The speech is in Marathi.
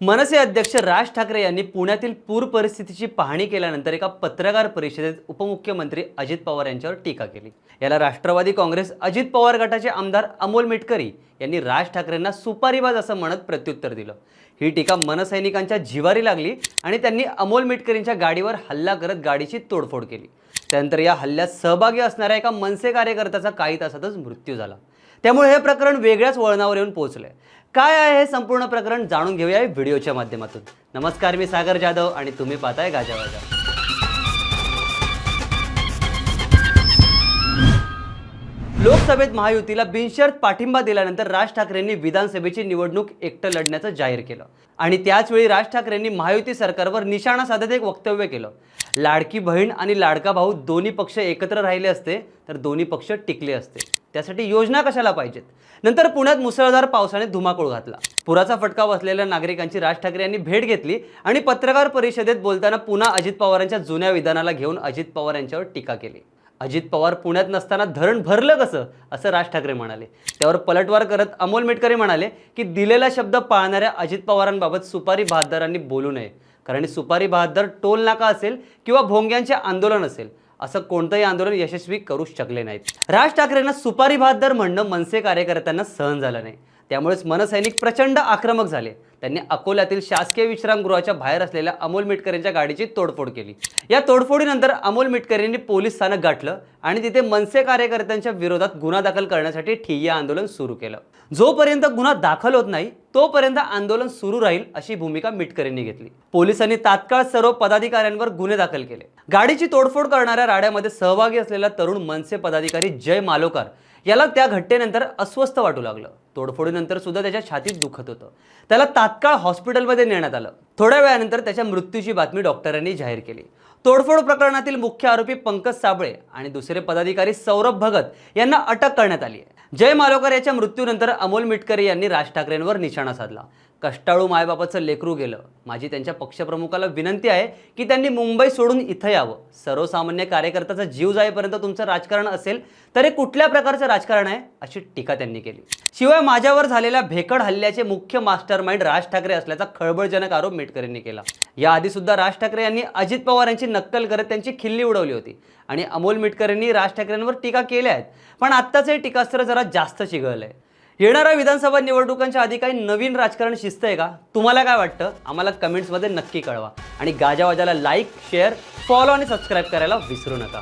मनसे अध्यक्ष राज ठाकरे यांनी पुण्यातील पूर परिस्थितीची पाहणी केल्यानंतर एका पत्रकार परिषदेत उपमुख्यमंत्री अजित पवार यांच्यावर टीका केली. याला राष्ट्रवादी काँग्रेस अजित पवार गटाचे आमदार अमोल मिटकरी यांनी राज ठाकरेंना सुपारीबाज असं म्हणत प्रत्युत्तर दिलं. ही टीका मनसैनिकांच्या जिवारी लागली आणि त्यांनी अमोल मिटकरींच्या गाडीवर हल्ला करत गाडीची तोडफोड केली. त्यानंतर या हल्ल्यात सहभागी असणाऱ्या एका मनसे कार्यकर्त्याचा काही तासातच मृत्यू झाला. त्यामुळे हे प्रकरण वेगळ्याच वळणावर येऊन पोहोचलंय. काय आहे हे संपूर्ण प्रकरण जाणून घेऊया व्हिडिओच्या माध्यमातून. नमस्कार मी सागर जाधव आणि तुम्ही पाहताय गाजावाजा लोकसभेत महायुतीला बिनशर्त पाठिंबा दिल्यानंतर राज ठाकरेंनी विधानसभेची निवडणूक एकटं लढण्याचं जाहीर केलं. आणि त्याचवेळी राज ठाकरेंनी महायुती सरकारवर निशाणा साधत एक वक्तव्य केलं. लाडकी बहीण आणि लाडका भाऊ दोन्ही पक्ष एकत्र राहिले असते तर दोन्ही पक्ष टिकले असते. त्यासाठी योजना कशाला पाहिजेत? नंतर पुण्यात मुसळधार पावसाने धुमाकूळ घातला. पुराचा फटका बसलेल्या नागरिकांची राज ठाकरे यांनी भेट घेतली आणि पत्रकार परिषदेत बोलताना पुन्हा अजित पवारांच्या जुन्या विधानाला घेऊन अजित पवार यांच्यावर टीका केली. अजित पवार पुण्यात नसताना धरण भरलं कसं? असं राज ठाकरे म्हणाले. त्यावर पलटवार करत अमोल मेटकरी म्हणाले की दिलेला शब्द पाळणाऱ्या अजित पवारांबाबत सुपारी बहादरांनी बोलू नये. कारण सुपारी बहादर टोल नाका असेल किंवा भोंग्यांचे आंदोलन असेल. असं कोणतंही आंदोलन यशस्वी करू शकले नाहीत. राज ठाकरेंना सुपारी भात दर म्हणणं मनसे कार्यकर्त्यांना सहन झालं नाही. त्यामुळेच मनसैनिक प्रचंड आक्रमक झाले. त्यांनी अकोल्यातील शासकीय विश्रामगृहाच्या बाहेर असलेल्या अमोल मिटकरेंच्या गाडीची तोडफोड केली. या तोडफोडीनंतर अमोल मिटकरेंनी पोलीस स्थानक गाठलं आणि तिथे मनसे कार्यकर्त्यांच्या विरोधात गुन्हा दाखल करण्यासाठी ठिय्या आंदोलन सुरू केलं. जोपर्यंत गुन्हा दाखल होत नाही तोपर्यंत आंदोलन सुरू राहील अशी भूमिका मिटकरींनी घेतली. पोलिसांनी तात्काळ सर्व पदाधिकाऱ्यांवर गुन्हे दाखल केले. गाडीची तोडफोड करणाऱ्या राड्यामध्ये सहभागी असलेला तरुण मनसे पदाधिकारी जय मालोकार याला त्या घटनेनंतर अस्वस्थ वाटू लागलं. तोडफोडीनंतर सुद्धा त्याच्या छातीत दुखत होतं. त्याला तात्काळ हॉस्पिटलमध्ये नेण्यात आलं. थोड्या वेळानंतर त्याच्या मृत्यूची बातमी डॉक्टरांनी जाहीर केली. तोडफोड प्रकरणातील मुख्य आरोपी पंकज साबळे आणि दुसरे पदाधिकारी सौरभ भगत यांना अटक करण्यात आली आहे. जय मालोकर याच्या मृत्यूनंतर अमोल मिटकरे यांनी राज ठाकरेंवर निशाणा साधला. कष्टाळू मायबापाचं लेकरू गेलं. माझी त्यांच्या पक्षप्रमुखाला विनंती आहे की त्यांनी मुंबई सोडून इथं यावं. सर्वसामान्य कार्यकर्त्याचा जीव जाईपर्यंत तुमचं राजकारण असेल तर हे कुठल्या प्रकारचं राजकारण आहे अशी टीका त्यांनी केली. शिवाय माझ्यावर झालेल्या भेकड हल्ल्याचे मुख्य मास्टर माइंड राज ठाकरे असल्याचा खळबळजनक आरोप मिटकरींनी केला. याआधी सुद्धा राज ठाकरे यांनी अजित पवार यांची नक्कल करत त्यांची खिल्ली उडवली होती आणि अमोल मिटकरींनी राज ठाकरेंवर टीका केल्या आहेत. पण आत्ताचं हे टीकास्त्र जरा जास्त चिघळलंय. येणाऱ्या विधानसभा निवडणुकांच्या आधी काही नवीन राजकारण शिस्त आहे का? तुम्हाला काय वाटतं? आम्हाला कमेंट्समध्ये नक्की कळवा. आणि गाजावाजाला लाईक शेअर फॉलो आणि सबस्क्राईब करायला विसरू नका.